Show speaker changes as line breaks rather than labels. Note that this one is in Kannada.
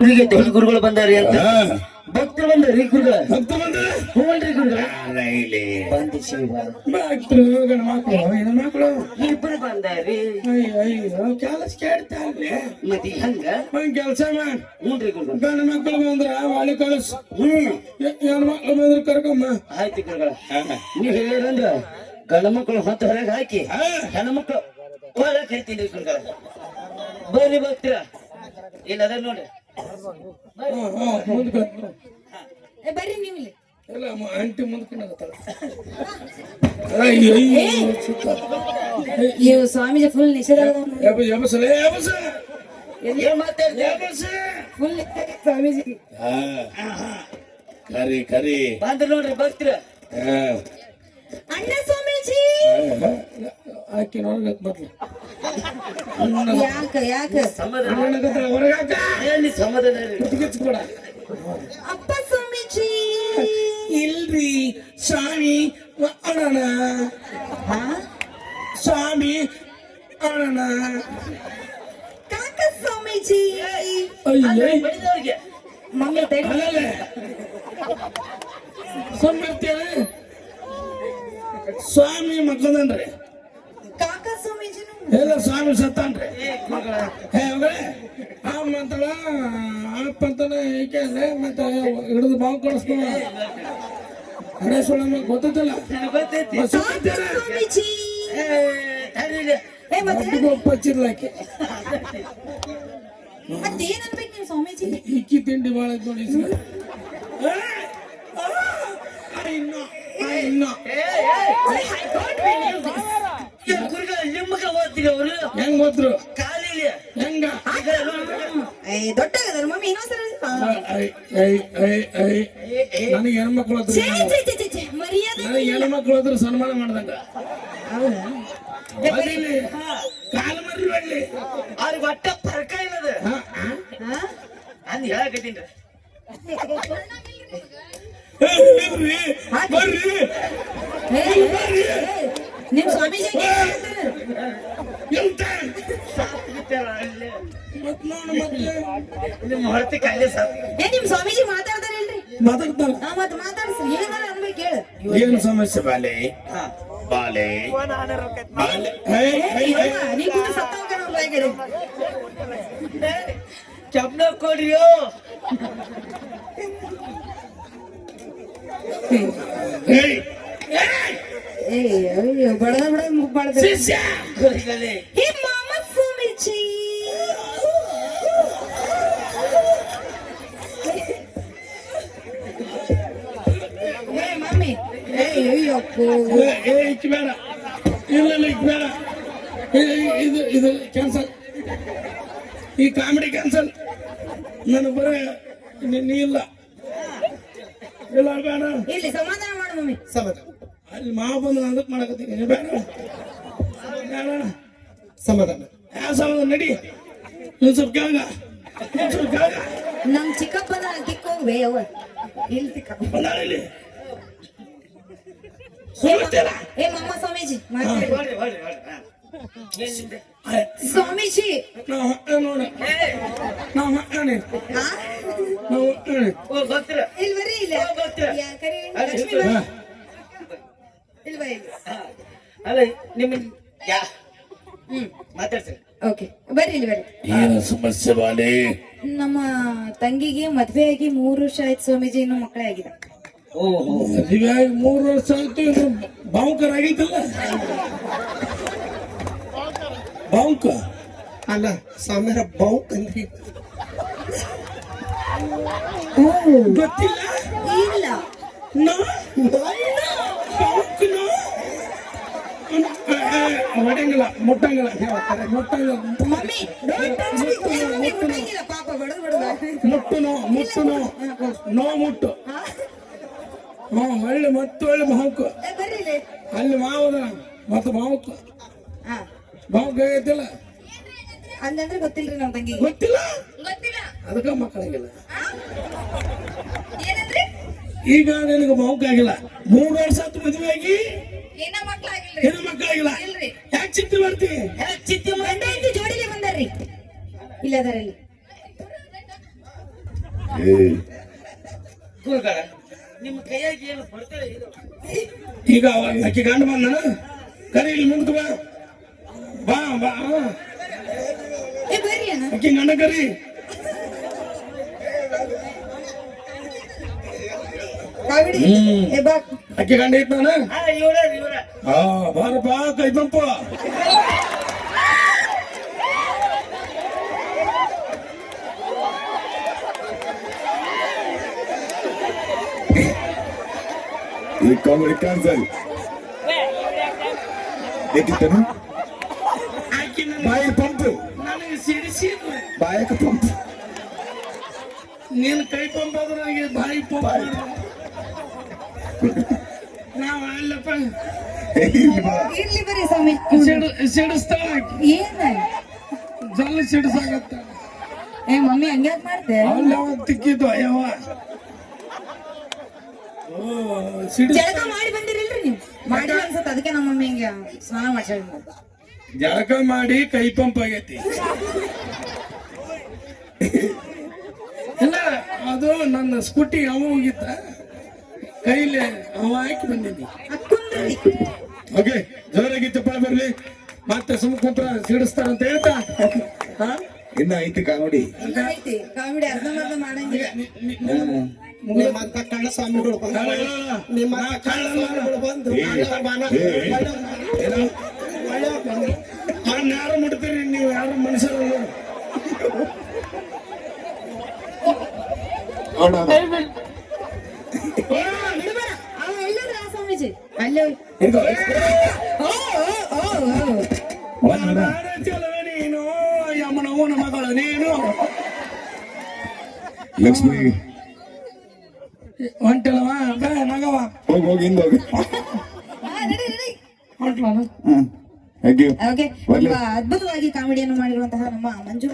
ಊರಿಗೆ ದೊಡ್ಡ ಗುರುಗಳು ಬಂದಾರಿ ಅಂತ. ಭಕ್ತರು ಬಂದಾರಿ ಗುರುಗಳ.
ಭಕ್ತ ಬಂದ್ರೆ.
ಹೂವಲ್ರಿ ಗುರುಗಳ.
ಇಲ್ಲಿ
ಬಂದಿ ಶಿವ
ಭಕ್ತರು ಗಂಡ ಮಕ್ಕಳು ಹೆಣ್ಣು ಮಕ್ಕಳು.
ಇಬ್ರು ಬಂದಾರಿ.
ಅಯ್ಯೋ ಅಯ್ಯೋ ಕೆಲಸ ಕೇಳ್ತಾರ್ರಿ
ಮತ್ತೆ ಹಂಗ?
ಒಂದ್ ಕೆಲಸ ಮಾಡ್.
ಹ್ಞೂನ್ರಿ ಗುರುಗಳ.
ಗಂಡ ಮಕ್ಕಳು ಬಂದ್ರ ಒಳ್ಳೆ ಕಳಿಸ್.
ಹ್ಮ್.
ಹೆಣ್ಣು ಮಕ್ಕಳು ಬಂದ್ರ ಕರ್ಕಮ್ಮ
ಆಯ್ತು ಗುರುಗಳ. ನೀವ್ ಹೇಳಿರಂದ್ರ ಗಂಡ ಮಕ್ಕಳು ಹೊತ್ತು ಹೊರಗೆ ಹಾಕಿ ಹೆಣ್ಣು ಮಕ್ಕಳು ಒಳಗೆ ಕರಿತೀನಿ ಗುರುಗಳ. ಬರ್ರಿ ಭಕ್ತರ. ಇಲ್ಲ ಅದ ನೋಡ್ರಿ.
ಮುಂದ್ಕ
ಏ, ಬರ್ರಿ ನೀವು ಇಲ್ಲಿ.
ಅಮ್ಮ ಆಂಟಿ
ನೀವು ಸ್ವಾಮೀಜಿ ಫುಲ್ ನಿಷೇಧ
ಎಬಸಲೆ ಎಬಸ
ಫುಲ್ ಸ್ವಾಮೀಜಿ.
ಕರಿ ಕರಿ.
ಬಂದ್ರ ನೋಡ್ರಿ ಬರ್ತೀರ?
ಅಣ್ಣ ಸ್ವಾಮೀಜಿ.
ಆಕಿ ನೋಡ್ಬೇಕು ಮೊದ್ಲು
ಯಾಕ ಯಾಕ
ಸಮಾಧಾನ
ಹೊರಗಾಕ
ಏನಿ ಸಮಾಧಾನ ರೀ
ಕಿಚ್ಕೊಡ
ಅಪ್ಪ ಸ್ವಾಮೀಜಿ
ಇಲ್ರಿ ಸ್ವಾಮಿ ಅಣಣ
ಹಾ
ಸ್ವಾಮಿ ಅಣಣ
ಕಾಕ ಸ್ವಾಮೀಜಿ
ಅಯ್ಯೋ
ಬಡಿದವ್ರಿಗೆ
ಮಮ್ಮಿ ತಡಿ
ಅಲ್ಲಲ್ಲ ಸೊಮ್ಮಿರ್ತೇನೆ ಸ್ವಾಮಿ ಮಕ್ಕಳನ್ರಿ
ಕಾಕ ಸ್ವಾಮೀಜಿನು
ಎಲ್ಲ ಸ್ವಾಮಿ ಸತ್ತಾನ್ರಿ. ಹೇ ಮಗಳೇ. ಅಪ್ಪ ಅಂತಾನೆ ಈಕೆ ಮತ್ತೆ ಹಿಡಿದು ಬಾವು
ಗೊತ್ತಿಲ್ಲ.
ಏ
ಮತ್ತೆ
ಅಡ್ಡಿಗೆ ಪಚ್ಚಿರ್ಲಾಕಿ
ನೀವು ಸ್ವಾಮೀಜಿ?
ಇಕ್ಕಿ ತಿಂಡಿ ಭಾಳ ನೋಡಿ ಹೆಂಗ್?
ಕಾಲಿಲಿ ನೋಡಿ.
ಏ ಮಮ್ಮಿ ಇನ್ನೊಂದ್ಸಲ
ಐ ಐ ಐ ಐ ನನಗೆ ಹೆಣ್ಮಕ್ಳು ಹತ್ರ
ಮರ್ಯಾದೆ
ನನಗೆ ಹೆಣ್ಮಕ್ಳು ಹತ್ರ ಸನ್ಮಾನ ಮಾಡ್ದಂಗ.
ಹೌದಾ?
ಕಾಲು
ಅವ್ರಿಗೆ ಒಟ್ಟ ಇಲ್ಲದ? ಅಂದ್ ಹೇಳಕತ್ತೀನಿ
ಬರ್ರಿ
ಏ, ನಿಮ್ ಸ್ವಾಮೀಜಿ?
ಎಂತ
ಅಲ್ಲೇ
ಮತ್ ನೋಡು ಮತ್ತೆ
ನಿಮ್ಮ ಹೊರತಿ ಕಾಲೇ ಸಾಕು
ಏ ನಿಮ್ ಸ್ವಾಮೀಜಿ ಮಾತಾಡ್ತಾರಲ್ರಿ
ಮಾತಾಡ್ತಾಳ
ಹಾ ಮತ್ ಮಾತಾಡ್ಸಿ. ಏನಾರ ಅನ್ಬೇಕು ಹೇಳು
ಏನು ಸಮಸ್ಯೆ ಬಾಲೆ?
ಹಾ.
ಬಾಲೆ. ಬಾಲೆ. ಏ, ಏ,
ಏ,
ಏ,
ಯವ್ವ, ನೀ ಕೂಡ ಸತ್ತ ಹೋಗ್ಯಾನ ಅವ್ರ ಬಾಯಿಗೆ.
ಚಪ್ನ ಕೊಡ್ರಿಯೋ
ಏಯ್,
ಏ ಅಯ್ಯೋ ಬಡದ ಬಡದ ಮುಗ್ ಬಡದ ಹೇ ಮಾಮ ಸ್ವಾಮೀಜಿ ಏ ಮಮ್ಮಿ ಏ ಅಯ್ಯಪ್ಪೋ
ಏ, ಏ, ಇಕ್ಕಿ ಬೇಡ ಇಲ್ಲ ಬೇಡ ಏ, ಇದು ಇದು ಕ್ಯಾನ್ಸಲ್ ಈ ಕಾಮಿಡಿ ಕ್ಯಾನ್ಸಲ್ ನನಗೆ ಬರೇ ನೀ- ನೀ ಇಲ್ಲ. ಇಲ್ಲ ಬೇಡ.
ಇಲ್ಲಿ ಸಮಾಧಾನ ಮಾಡು ಮಮ್ಮಿ
ಸಮಾಧಾನ. ಅಲ್ಲಿ ಮಾವ ಬಂದು ಅದಕ್ಕೆ ಮಾಡಕತ್ತೀನಿ ನೀ ಬೇಡ.
ಸಮಾಧಾನ.
ಯಾವ ಸಮಾಧಾನ ನಡಿ. ನೀನು ಸ್ವಲ್ಪ ಕೇಳಂಗ. ನೀನ್ ಸ್ವಲ್ಪ ಕೆಳಗ.
ನಮ್ ಚಿಕ್ಕಪ್ಪನ ಕಿಕ್ಕೋಗ್ಬೇ ಇಲ್ಲಿ ಚಿಕ್ಕಪ್ಪ
ಬಂದಾಳ ಇಲ್ಲಿ. ಸುಳ್ತಿಲ್ಲ
ಏ ಮಮ್ಮ ಸ್ವಾಮೀಜಿ ಮಾತಾಡಿ? ಸ್ವಾಮೀಜಿ.
ನಾವು ಹೊಟ್ಟೆ ನೋಡ. ನಾವು ಹೊಟ್ಟೆ ನಾವು ಹೊಟ್ಟೆ
ಓ ಗೊತ್ತಿರ
ಇಲ್ಲಿ ಬರ್ರಿ ಲಕ್ಷ್ಮಿ
ಇರ್ತಾರೆ.
ಬಾ. ಇಲ್ಲಿ ಬಾ ಇಲ್ಲಿ
ಹಾ. ಅಲ್ಲ ನಿಮ್ಮ
ಹ್ಮ್ ಓಕೆ ಬರ್ರಿ ಇಲ್ಲಿ ಬರ್ರಿ.
ಏನು ಸಮಸ್ಯೆ ಬಾಲೆ?
ನಮ್ಮ ತಂಗಿಗೆ ಮದ್ವೆ ಆಗಿ ಮೂರು ವರ್ಷ ಆಯ್ತು ಸ್ವಾಮೀಜಿ ಇನ್ನು ಮಕ್ಕಳೇ ಆಗಿದೆ
ಓಹೋ.
ಮದುವೆ ಆಗಿ ಮೂರು ವರ್ಷ ಆಯ್ತು ಇನ್ನು ಬಾವುಕರ್ ಆಗೈತಲ್ಲ? ಬಾಂಕ
ಅಲ್ಲ ಸಾಮ್ಯಾರ ಬಾಂಕ್ ಅಂದ್ರೆ
ಗೊತ್ತಿಲ್ಲ?
ಇಲ್ಲ.
ನೋ ಹೊಡೆಯಂಗಿಲ್ಲ ಮುಟ್ಟಂಗಿಲ್ಲ. ಹೇಳ್ತಾರೆ ಮುಟ್ಟಂಗಿಲ್ಲ.
ಮಮ್ಮಿ ಮುಟ್ಟಂಗಿಲ್ಲ ಪಾಪ ಬಡದು ಬಡದು.
ಮುಟ್ಟು ನೋ ಮುಟ್ಟು. ನೋ ನೋ ಮುಟ್ಟು ಹ್ಞೂ ಒಳ್ಳೆ ಮತ್ತೆ ಒಳ್ಳೆ
ಇಲ್ಲಿ.
ಅಲ್ಲಿ ಮಾವದ ಮತ್ತೆ ಬಾವುಕ
ಹಾ.
ಬಾವುಕ ಆಗೈತಿಲ್ಲ
ಹಂಗಂದ್ರೆ ಗೊತ್ತಿಲ್ರಿ ನಮ್ಮ ತಂಗಿಗೆ.
ಗೊತ್ತಿಲ್ಲ?
ಗೊತ್ತಿಲ್ಲ.
ಅದಕ್ಕೆ ಮಕ್ಕಳಾಗಿಲ್ಲ.
ಏನಂದ್ರಿ?
ಈಗ ನಿನಗೆ ಬಾವುಕ ಆಗಿಲ್ಲ. ಮೂರು ವರ್ಷ ಆತು ಮದುವೆ ಆಗಿ.
ಏನ
ಆಗಿಲ್ಲ ಮಕ್ಕಳಾಗಿಲ್ಲ
ಇಲ್ರಿ
ಯಾಕೆ ಚಿಂತೆ ಮಾಡ್ತಿ?
ಚಿತ್ತಿ
ಗಂಡ ಹೆಂಡತಿ ಜೋಡಿಲಿ ಬಂದಾರ್ರಿ ಇಲ್ಲ ಅದರಲ್ಲಿ
ನಿಮ್ಮ ಕೈಯಾಗಿ ಏನು ಬರ್ತಾರೆ ಇದು?
ಈಗ ಅಕ್ಕಿ ಗಂಡ ಬಂದನ ಕರಿ ಇಲ್ಲಿ ಮುಂದಕ್ಕೆ ಬಾ. ಬಾ ಬಾ. ಆಕಿ ಗಂಡ ಕರಿ?
ಕಾವಿಡಿ ಏ ಬಾ.
ಅಕ್ಕಿ ಗಂಡ ನಾನು
ಹಾ ಇವರ ಇವರ.
ಆ ಬಾರಪ್ಪ ಕೈ ಪಂಪ
ಈ ಕಾಮಿಡಿ ಕ್ಯಾನ್ಸಲ್ ಏಕಿತ್ತನು
ಆಕಿ ನನ್ನ
ಬಾಯಿ ಪಂಪು.
ನನಗೆ ಸಿಡಿಸಿದ್ರು
ಬಾಯಕ ಪಂಪು.
ನೀನು ಕೈ ಪಂಪ್ ಆದ್ರೆ ನನಗೆ ಬಾಯಿ ಪಂಪ್ ನಾವು ಅಲ್ಲಪ್ಪ.
ಇರ್ಲಿ ಬರ್ರಿ ಸ್ವಾಮಿ.
ಸಿಡು ಸಿಡಿಸ್ತಾಳ ಆಕಿ
ಏನ?
ಜಲ್ಲು ಸಿಡಿಸಾಗತ್ತ.
ಏ ಮಮ್ಮಿ ಹಂಗ್ಯಾಕ್ ಮಾಡ್ತೆ
ಅಲ್ಲ ತಿಕ್ಕಿದ್ದು ಅಯ್ಯವ್ವ.
ಜಳಕ ಮಾಡಿ ಬಂದಿರಿಲ್ರಿ ಮಾಡಿ ಅನ್ಸತ್ ಅದಕ್ಕೆ ನಮ್ಮ ಮಮ್ಮಿ ಹಿಂಗೆ ಸ್ನಾನ ಮಾಡ್ಸಿ
ಜಳಕ ಮಾಡಿ ಕೈ ಪಂಪ್ ಆಗೈತಿ. ಇಲ್ಲ ಅದು ನನ್ನ ಸ್ಕೂಟಿ ಯಾವ ಹೋಗಿತ್ತ ಕೈಲಿ ಅವ ಹಾಕಿ ಬಂದಿದ್ದಿ. ಓಕೆ ಜೋರಾಗಿ ಚಪ್ಪಳ ಬರ್ಲಿ. ಮತ್ತೆ ಸುಮ್ ಕುಂತ್ರ ಸಿಡಿಸ್ತಾರಂತ ಹೇಳ್ತಾ? ಹಾ?
ಇನ್ನ ಐತಿ ಕಾಮಿಡಿ.
ಕಾಮಿಡಿ ಅರ್ಧಂಬರ್ಧ ಮಾಡಂಗಿಲ್ಲ.
ನಿಮ್ಮ ಕಳ್ಳ ಸ್ವಾಮಿಗಳು. ನಿಮ್ಮಂತ ಕಳ್ಳ ಸ್ವಾಮಿಗಳು ಬಂದು ಮನ?
ಯಾರು ಮುಟ್ತೀರಿ? ನೀವು ಯಾರು ಮನುಷ್ಯರು?
ನೋಡ
ಅವ ಎಲ್ಲದ್ರ ಆ ಸ್ವಾಮೀಜಿ ಅಲ್ಲೇ
ನೀನು ಯಮನವನ ಮಗಳು ನೀನು
ಲಕ್ಷ್ಮಿ.
ಹೊಂಟಲವ? ಬೇ ಮಗವ.
ಹೋಗಿ ಹೋಗಿ ಹಿಂದ ಹೋಗಿ.
ಹಾ, ನಡಿ, ನಡಿ.
ಹೊಂಟ್ಲನ?
ಹ್ಮ್. ಹೇಗೆ
ಓಕೆ
ಒಳ್ಳೆ-
ತುಂಬಾ ಅದ್ಭುತವಾಗಿ ಕಾಮಿಡಿಯನ್ನು ಮಾಡಿರುವಂತಹ ನಮ್ಮ ಮಂಜು